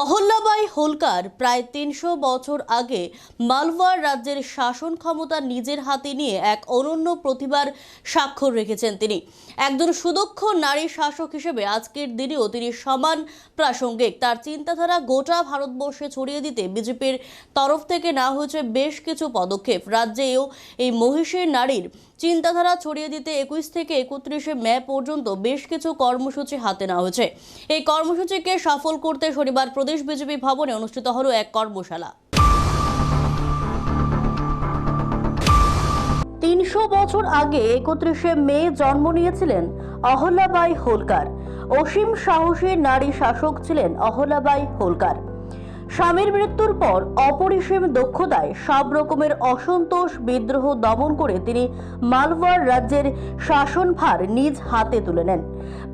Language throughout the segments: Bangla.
অহল্যাবাই হোলকার প্রায় তিনশো বছর আগে মালওয়ার রাজ্যের শাসন ক্ষমতা নিজের হাতে নিয়ে এক অনন্য প্রতিভার স্বাক্ষর রেখেছেন তিনি। একজন সুদক্ষ নারী শাসক হিসেবে আজকের দিনেও তিনি সমান প্রাসঙ্গিক। তার চিন্তাধারা গোটা ভারতবর্ষে ছড়িয়ে দিতে বিজেপির তরফ থেকে না হয়েছে বেশ কিছু পদক্ষেপ। রাজ্যেও এই মহিষের নারীর চিন্তাধারা ছড়িয়ে দিতে একুশ থেকে একত্রিশে মে পর্যন্ত বেশ কিছু কর্মসূচি হাতে নেওয়া হয়েছে। এই কর্মসূচিকে সফল করতে শনিবার প্রদেশ বিজেপি ভবনে অনুষ্ঠিত হল এক কর্মশালা। তিনশো বছর আগে একত্রিশে মে জন্ম নিয়েছিলেন অহল্যাবাই হোলকার। অসীম সাহসী নারী শাসক ছিলেন অহল্যাবাই হোলকার। স্বামীর মৃত্যুর পর অপরিসীম দক্ষতায় সব রকমের অসন্তোষ, বিদ্রোহ দমন করে তিনি মালওয়ার রাজ্যের শাসনভার নিজ হাতে তুলে নেন।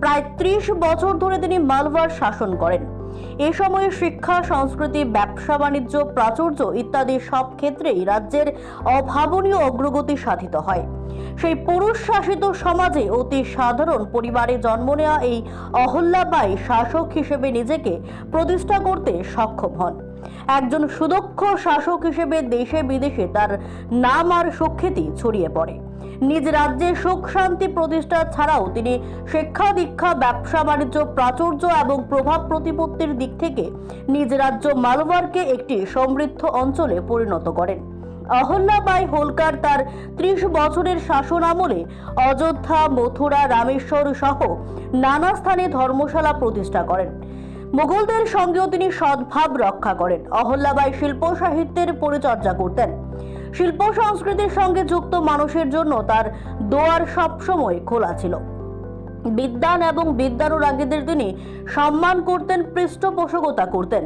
প্রায় ত্রিশ বছর ধরে তিনি মালওয়ার শাসন করেন। এ সময়ে শিক্ষা, সংস্কৃতি, ব্যবসা, বাণিজ্য, প্রাচুর্য ইত্যাদি সব ক্ষেত্রেই রাজ্যের অভাবনীয় অগ্রগতি সাধিত হয়। সেই পুরুষ শাসিত সমাজে অতি সাধারণ পরিবারে জন্ম নেওয়া এই অহল্যাবাই শাসক হিসেবে নিজেকে প্রতিষ্ঠা করতে সক্ষম হন। একজন সুদক্ষ শাসক হিসেবে দেশে বিদেশে তার নাম আর সুখ্যাতি ছড়িয়ে পড়ে। নিজ রাজ্যে সুখ শান্তি প্রতিষ্ঠা ছাড়াও তিনি শিক্ষা দীক্ষা, ব্যবসা বাণিজ্য, প্রাচুর্য এবং প্রভাব প্রতিপত্তির দিক থেকে নিজ রাজ্য মালওয়ারকে একটি সমৃদ্ধ অঞ্চলে পরিণত করেন। অহল্যাবাই হোলকার তার ত্রিশ বছরের শাসন আমলে অযোধ্যা, মথুরা, রামেশ্বর সহ নানা স্থানে ধর্মশালা প্রতিষ্ঠা করেন। মুঘলদের সঙ্গেও তিনি সদ্ভাব রক্ষা করেন। অহল্যাবাই শিল্প সাহিত্যের পরিচর্যা করতেন। শিল্প সংস্কৃতির সঙ্গে যুক্ত মানুষের জন্য তার দোয়ার সবসময় খোলা ছিল। বিদ্যান এবং বিদ্যানুরাগীদের তিনি সম্মান করতেন, পৃষ্ঠপোষকতা করতেন।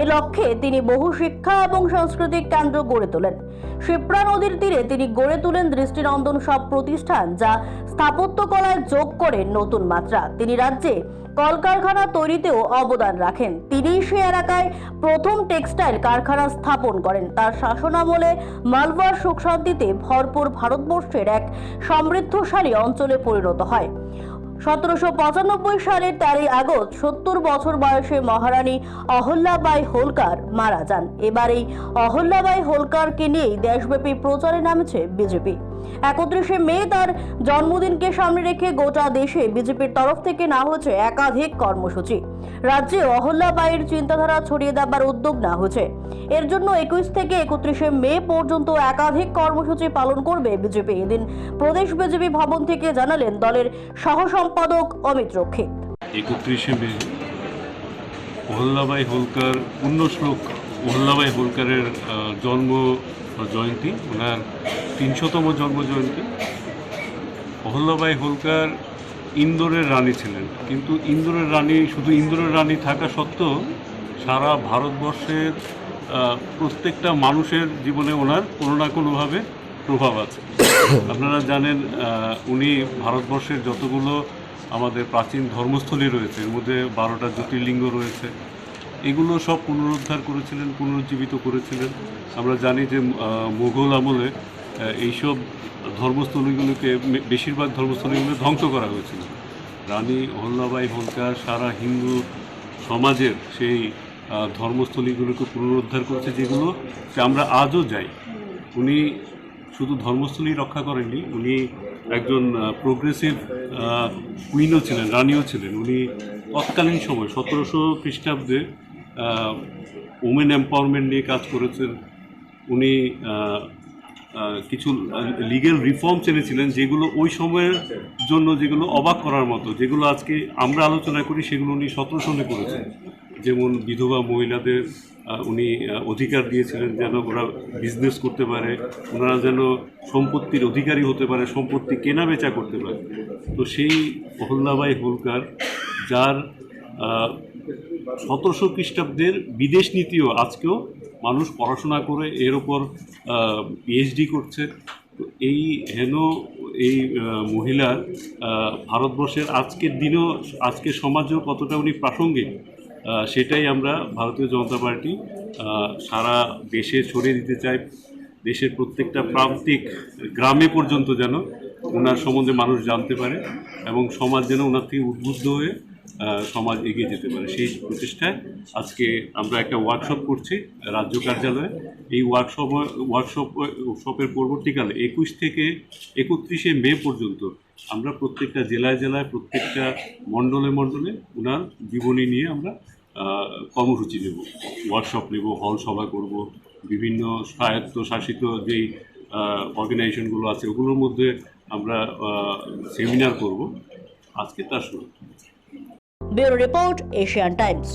এ লক্ষ্যে তিনি বহু শিক্ষা এবং সাংস্কৃতিক কেন্দ্র গড়ে তোলেন। শিপ্রা নদীর তীরে তিনি গড়ে তোলেন দৃষ্টিনন্দন সব প্রতিষ্ঠান, যা স্থাপত্যকলায় যোগ করে নতুন মাত্রা। তিনি রাজ্যে কলকারখানা তৈরিতেও অবদান রাখেন। তিনি সে এলাকায় প্রথম টেক্সটাইল কারখানা স্থাপন করেন। তার শাসনামলে মালবার সুখ শান্তিতে ভরপুর ভারতবর্ষের এক সমৃদ্ধশালী অঞ্চলে পরিণত হয়। সতেরোশো পঁচানব্বই সালের তেরোই আগস্ট সত্তর বছর বয়সে মহারানী অহল্যাবাই হোলকার মারা যান। এবার এই অহল্যাবাই হোলকারকে নিয়েই দেশব্যাপী প্রচারে নামেছে বিজেপি। একত্রিশে মে তার জন্মদিনকে সামনে রেখে গোটা দেশে বিজেপির তরফ থেকে না হয়েছে একাধিক কর্মসূচি। রাজ্যে অহল্যাবাইয়ের চিন্তাধারা ছড়িয়ে দেবার উদ্যোগ না হয়েছে। এর জন্য একুশ থেকে একত্রিশে মে পর্যন্ত একাধিক কর্মসূচি পালন করবে বিজেপি। এদিন প্রদেশ বিজেপি ভবন থেকে জানালেন দলের সহ সম্পাদক অমিত রক্ষিত। একত্রিশে মে অহল্যাবাই হোলকার পুণ্যশ্লোক অহল্যাবাই হোলকারের আহ, জন্ম জয়ন্তী ওনার তিনশোতম জন্ম জয়ন্তী। অহল্যাবাই হোলকার ইন্দোরের রানী ছিলেন কিন্তু ইন্দোরের রানী শুধু ইন্দোরের রানী থাকা সত্ত্বেও সারা ভারতবর্ষের প্রত্যেকটা মানুষের জীবনে ওনার কোনো না কোনোভাবে প্রভাব আছে। আপনারা জানেন উনি ভারতবর্ষের যতগুলো আমাদের প্রাচীন ধর্মস্থলী রয়েছে, এর মধ্যে বারোটা জ্যোতির্লিঙ্গ রয়েছে, এগুলো সব পুনরুদ্ধার করেছিলেন, পুনরুজ্জীবিত করেছিলেন। আমরা জানি যে মুঘল আমলে এইসব ধর্মস্থলীগুলোকে বেশিরভাগ ধর্মস্থলীগুলো ধ্বংস করা হয়েছিল। রানী অহল্যাবাই হোলকার সারা হিন্দু সমাজের সেই ধর্মস্থলীগুলোকে পুনরুদ্ধার করেছে যেগুলো আমরা আজও যাই। উনি শুধু ধর্মস্থলী রক্ষা করেননি, উনি একজন প্রোগ্রেসিভ কুইনও ছিলেন, রানীও ছিলেন। উনি তৎকালীন সময়, সতেরোশো খ্রিস্টাব্দে ওমেন এম্পাওয়ারমেন্ট নিয়ে কাজ করেছেন। উনি কিছু লিগেল রিফর্মস এনেছিলেন, যেগুলো ওই সময়ের জন্য যেগুলো অবাক করার মতো, যেগুলো আজকে আমরা আলোচনা করি, সেগুলো উনি সতেরো সনে করেছেন। যেমন বিধবা মহিলাদের উনি অধিকার দিয়েছিলেন যেন ওরা বিজনেস করতে পারে, ওনারা যেন সম্পত্তির অধিকারী হতে পারে, সম্পত্তি কেনা বেচা করতে পারে। তো সেই অহল্যাবাই হোলকার, যার সতেরোশো খ্রিস্টাব্দের বিদেশ নীতিও আজকেও মানুষ পড়াশোনা করে, এর ওপর পিএইচডি করছে। তো এই হেন এই মহিলার ভারতবর্ষের আজকের দিনেও, আজকের সমাজেও কতটা উনি প্রাসঙ্গিক সেটাই আমরা ভারতীয় জনতা পার্টি সারা দেশে ছড়িয়ে দিতে চাই। দেশের প্রত্যেকটা প্রান্তিক গ্রামে পর্যন্ত যেন ওনার সম্বন্ধে মানুষ জানতে পারে এবং সমাজ যেন ওনার থেকে উদ্বুদ্ধ হয়ে সমাজ এগিয়ে যেতে পারে। সেই প্রচেষ্টায় আজকে আমরা একটা ওয়ার্কশপ করছি রাজ্য কার্যালয়ে। এই ওয়ার্কশপ ওয়ার্কশপ শপের পরবর্তীকালে একুশ থেকে একত্রিশে মে পর্যন্ত আমরা প্রত্যেকটা জেলায় জেলায় প্রত্যেকটা মণ্ডলে মণ্ডলে ওনার জীবনী নিয়ে আমরা কর্মসূচি নেব। ওয়ার্কশপ নেব হল সভা করব, বিভিন্ন স্বায়ত্ত শাসিত যেই অর্গানাইজেশনগুলো আছে, ওগুলোর মধ্যে আমরা সেমিনার করব। আজকে তার শুরু। Bureau report Asian Times.